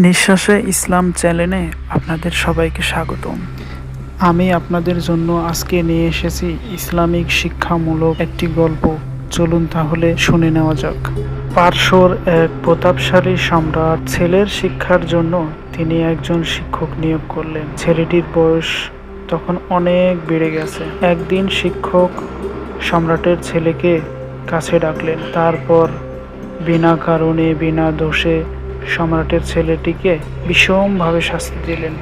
নিঃশ্বাসে ইসলাম চ্যানেলে আপনাদের সবাইকে স্বাগতম। আমি আপনাদের জন্য আজকে নিয়ে এসেছি ইসলামিক শিক্ষামূলক একটি গল্প। চলুন তাহলে শুনে নেওয়া যাক। পার্শ্বর এক প্রতাপশালী সম্রাট ছেলের শিক্ষার জন্য তিনি একজন শিক্ষক নিয়োগ করলেন। ছেলেটির বয়স তখন অনেক বেড়ে গেছে। একদিন শিক্ষক সম্রাটের ছেলেকে কাছে ডাকলেন। তারপর বিনা কারণে, বিনা দোষে সম্রাটের ছেলেটিকে বিষমভাবে শাস্তি দিলেন।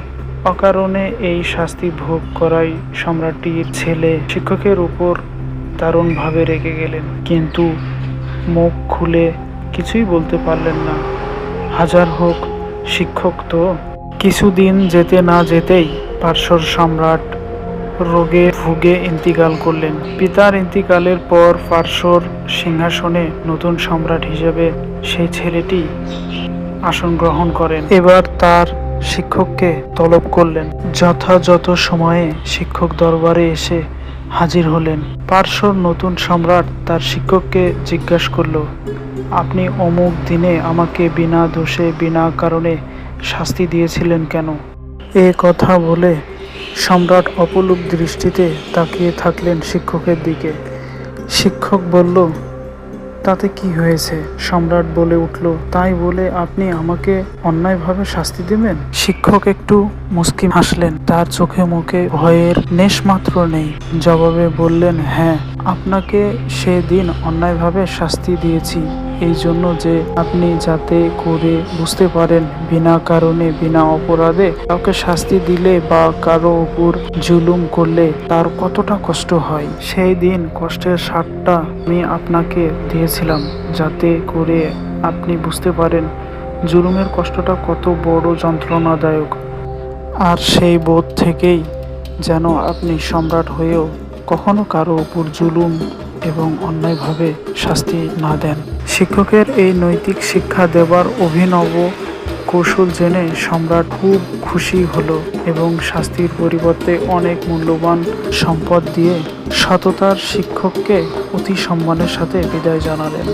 অকারণে এই শাস্তি ভোগ করাই সম্রাটটির ছেলে শিক্ষকের উপর দারুণভাবে রেগে গেলেন। কিন্তু মুখ খুলে কিছুই বলতে পারলেন না। হাজার হোক, শিক্ষক তো। কিছুদিন যেতে না যেতেই পার্শ্বর সম্রাট রোগে ভুগে ইন্তিকাল করলেন। পিতার ইন্তিকালের পর পার্শ্বর সিংহাসনে নতুন সম্রাট হিসেবে সেই ছেলেটি আসন গ্রহণ করেন। এবার তার শিক্ষককে তলব করলেন। যথাযথ সময়ে শিক্ষক দরবারে এসে হাজির হলেন। পার্শ্বর নতুন সম্রাট তার শিক্ষককে জিজ্ঞাসা করল, আপনি অমুক দিনে আমাকে বিনা দোষে, বিনা কারণে শাস্তি দিয়েছিলেন কেন? এ কথা বলে সম্রাট অপলুপ দৃষ্টিতে তাকিয়ে থাকলেন শিক্ষকের দিকে। শিক্ষক বলল তাতে কি হয়েছে? সম্রাট বলে উঠল, তাই বলে আপনি আমাকে অন্যায়ভাবে শাস্তি দেবেন? শিক্ষক একটু মুস্কি হাসলেন। তার চোখে মুখে ভয়ের নেশ মাত্র নেই। জবাবে বললেন হ্যাঁ আপনাকে সেদিন অন্যায়ভাবে শাস্তি দিয়েছি। এই জন্য যে আপনি যাতে করে বুঝতে পারেন বিনা কারণে, বিনা অপরাধে কাউকে শাস্তি দিলে বা কারও উপর জুলুম করলে তার কতটা কষ্ট হয়, সেই দিন কষ্টের স্বাদটা আমি আপনাকে দিয়েছিলাম যাতে করে আপনি বুঝতে পারেন জুলুমের কষ্টটা কত বড় যন্ত্রণাদায়ক। আর সেই বোধ থেকেই যেন আপনি সম্রাট হয়েও কখনো কারও উপর জুলুম এবং অন্যায়ভাবে শাস্তি না দেন। শিক্ষকের এই নৈতিক শিক্ষা দেবার অভিনব কৌশল জেনে সম্রাট খুব খুশি হলো এবং শাস্তির পরিবর্তে অনেক মূল্যবান সম্পদ দিয়ে সততার শিক্ষককে অতি সম্মানের সাথে বিদায় জানালেন।